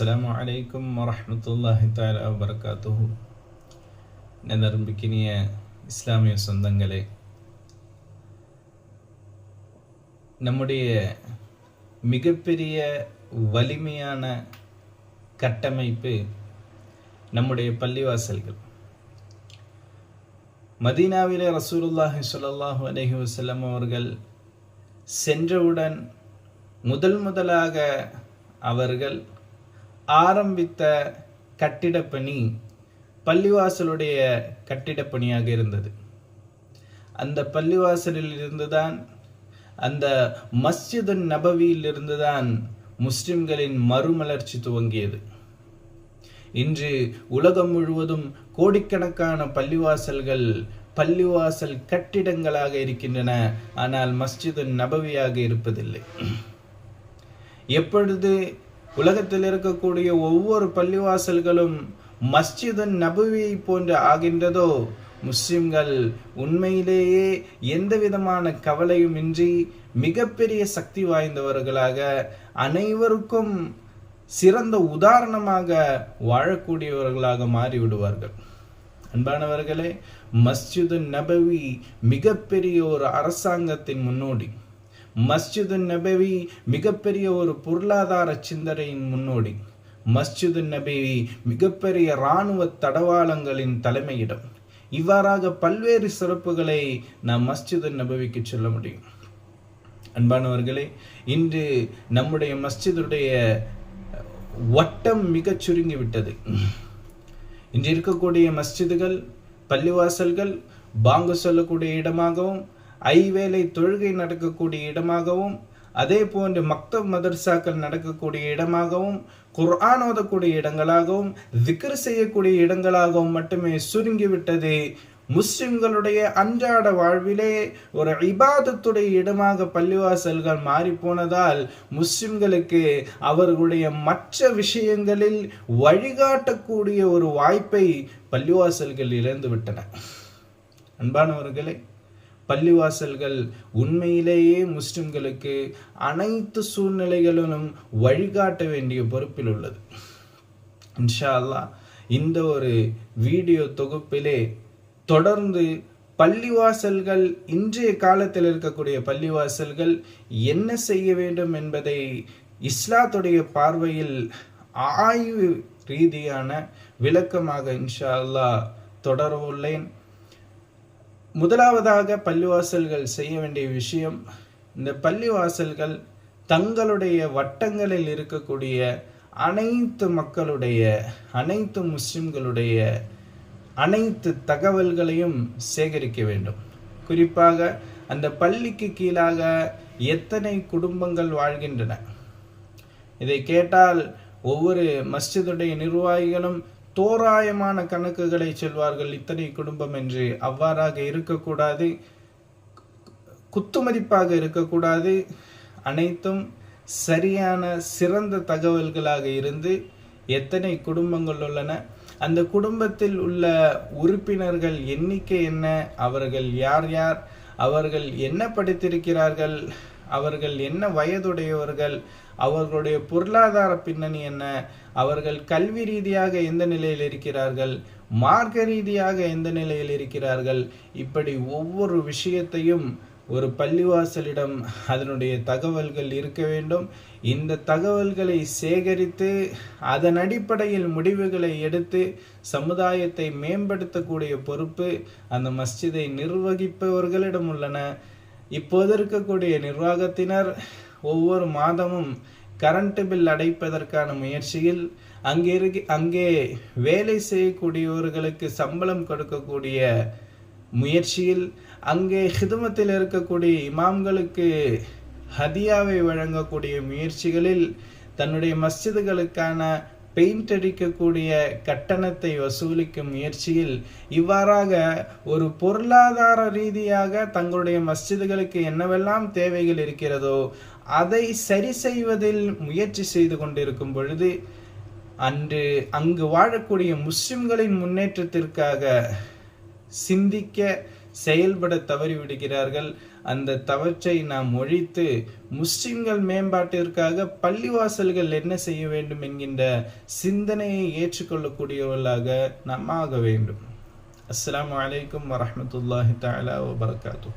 அஸ்லாம் வலைக்கம் வரமத்துல்லாஹி தாலா வபரகாத்துஹு நெதர்பிக்கினிய இஸ்லாமிய சொந்தங்களே நம்முடைய மிகப்பெரிய வலிமையான கட்டமைப்பு நம்முடைய பள்ளிவாசல்கள் மதீனாவிலே ரசூலுல்லாஹி சொல்லாஹு அலஹி வசல்லம் அவர்கள் சென்றவுடன் முதல் முதலாக அவர்கள் ஆரம்பித்த கட்டிடப்பணி பள்ளிவாசலுடைய கட்டிடப்பணியாக இருந்தது. அந்த பள்ளிவாசலில் இருந்துதான் அந்த மஸ்ஜிது நபவியில் இருந்துதான் முஸ்லிம்களின் மறுமலர்ச்சி துவங்கியது. இன்று உலகம் முழுவதும் கோடிக்கணக்கான பள்ளிவாசல்கள் பள்ளிவாசல் கட்டிடங்களாக இருக்கின்றன ஆனால் மஸ்ஜிது நபவியாக இருப்பதில்லை. எப்பொழுது உலகத்தில் இருக்கக்கூடிய ஒவ்வொரு பள்ளிவாசல்களும் மஸ்ஜிதன் நபவியை போன்று ஆகின்றதோ? முஸ்லிம்கள் உண்மையிலேயே எந்த விதமான கவலையும் இன்றி மிகப்பெரிய சக்தி வாய்ந்தவர்களாக அனைவருக்கும் சிறந்த உதாரணமாக வாழக்கூடியவர்களாக மாறிவிடுவார்கள். அன்பானவர்களே மஸ்ஜிது நபவி மிகப்பெரிய ஒரு அரசாங்கத்தின் முன்னோடி. மஸ்ஜிது நபவி மிகப்பெரிய ஒரு பொருளாதார சிந்தனையின் முன்னோடி. மஸ்ஜிது நபவி மிகப்பெரிய இராணுவ தடவாளங்களின் தலைமையிடம். இவ்வாறாக பல்வேறு சிறப்புகளை நாம் மஸ்ஜிது நபவிக்கு சொல்ல முடியும். அன்பானவர்களே இன்று நம்முடைய மஸ்ஜிதுடைய வட்டம் மிகச் சுருங்கி விட்டது இன்று இருக்கக்கூடிய மஸ்ஜிதுகள் பள்ளிவாசல்கள் பாங்கு சொல்லக்கூடிய இடமாகவும் ஐவேளை தொழுகை நடக்கக்கூடிய இடமாகவும் அதே போன்று மக்தப் மதர்சாக்கள் நடக்கக்கூடிய இடமாகவும் குர்ஆன் ஓதக்கூடிய இடங்களாகவும் திக்ர் செய்யக்கூடிய இடங்களாகவும் மட்டுமே சுருங்கிவிட்டது. முஸ்லிம்களுடைய அன்றாட வாழ்விலே ஒரு இபாதத்துடைய இடமாக பள்ளிவாசல்கள் மாறி போனதால் முஸ்லிம்களுக்கு அவர்களுடைய மற்ற விஷயங்களில் வழிகாட்டக்கூடிய ஒரு வாய்ப்பை பள்ளிவாசல்கள் இழந்து விட்டன அன்பானவர்களே பள்ளிவாசல்கள் உண்மையிலேயே முஸ்லிம்களுக்கு அனைத்து சூழ்நிலைகளிலும் வழிகாட்ட வேண்டிய பொறுப்பில் உள்ளது. இன்ஷா அல்லா இந்த ஒரு வீடியோ தொகுப்பிலே தொடர்ந்து பள்ளிவாசல்கள் இன்றைய காலத்தில் இருக்கக்கூடிய பள்ளிவாசல்கள் என்ன செய்ய வேண்டும் என்பதை இஸ்லாத்துடைய பார்வையில் ஆய்வு ரீதியான விளக்கமாக இன்ஷா அல்லா தொடர உள்ளேன் முதலாவதாக பள்ளிவாசல்கள் செய்ய வேண்டிய விஷயம் இந்த பள்ளிவாசல்கள் தங்களுடைய வட்டங்களில் இருக்கக்கூடிய அனைத்து மக்களுடைய அனைத்து முஸ்லிம்களுடைய அனைத்து தகவல்களையும் சேகரிக்க வேண்டும். குறிப்பாக அந்த பள்ளிக்கு கீழாக எத்தனை குடும்பங்கள் வாழ்கின்றன? இதை கேட்டால் ஒவ்வொரு மஸ்ஜிதுடைய நிர்வாகிகளும் தோராயமான கணக்குகளை சொல்வார்கள் இத்தனை குடும்பம் என்று. அவ்வாறாக இருக்கக்கூடாது. குத்துமதிப்பாக இருக்கக்கூடாது. அனைத்தும் சரியான சிறந்த தகவல்களாக இருந்து எத்தனை குடும்பங்கள் உள்ளன? அந்த குடும்பத்தில் உள்ள உறுப்பினர்கள் எண்ணிக்கை என்ன? அவர்கள் யார் யார்? அவர்கள் என்ன படித்திருக்கிறார்கள்? அவர்கள் என்ன வயதுடையவர்கள்? அவர்களுடைய பொருளாதார பின்னணி என்ன? அவர்கள் கல்வி ரீதியாக எந்த நிலையில் இருக்கிறார்கள்? மார்க்க ரீதியாக எந்த நிலையில் இருக்கிறார்கள்? இப்படி ஒவ்வொரு விஷயத்தையும் ஒரு பள்ளிவாசலிடம் அதனுடைய தகவல்கள் இருக்க வேண்டும். இந்த தகவல்களை சேகரித்து அதன் அடிப்படையில் முடிவுகளை எடுத்து சமுதாயத்தை மேம்படுத்தக்கூடிய பொறுப்பு அந்த மஸ்ஜிதை நிர்வகிப்பவர்களிடம் உள்ளன. இப்போது இருக்கக்கூடிய நிர்வாகத்தினர் ஒவ்வொரு மாதமும் கரண்ட் பில் அடைப்பதற்கான முயற்சியில் அங்கே இருக்க அங்கே வேலை செய்யக்கூடியவர்களுக்கு சம்பளம் கொடுக்கக்கூடிய முயற்சியில் அங்கே ஹிதுமத்தில் இருக்கக்கூடிய இமாம்களுக்கு ஹதியாவை வழங்கக்கூடிய முயற்சிகளில் தன்னுடைய மஸ்ஜிதுகளுக்கான பெயிண்ட் அடிக்கக்கூடிய கட்டணத்தை வசூலிக்கும் முயற்சியில் இவ்வாறாக ஒரு பொருளாதார ரீதியாக தங்களுடைய மஸ்ஜிதுகளுக்கு என்னவெல்லாம் தேவைகள் இருக்கிறதோ அதை சரி செய்வதில் முயற்சி செய்து கொண்டிருக்கும் பொழுது அன்று அங்கு வாழக்கூடிய முஸ்லிம்களின் முன்னேற்றத்திற்காக சிந்திக்க செயல்பட தவறிவிடுகிறார்கள் அந்த தவற்றை நாம் ஒழித்து முஸ்லிம்கள் மேம்பாட்டிற்காக பள்ளிவாசல்கள் என்ன செய்ய வேண்டும் என்கின்ற சிந்தனையை ஏற்றுக்கொள்ளக்கூடியவர்களாக நாம் ஆக வேண்டும். அஸ்லாம் அலைக்கும் வரமத்துல்லாஹி தாலா வபர்காத்தூ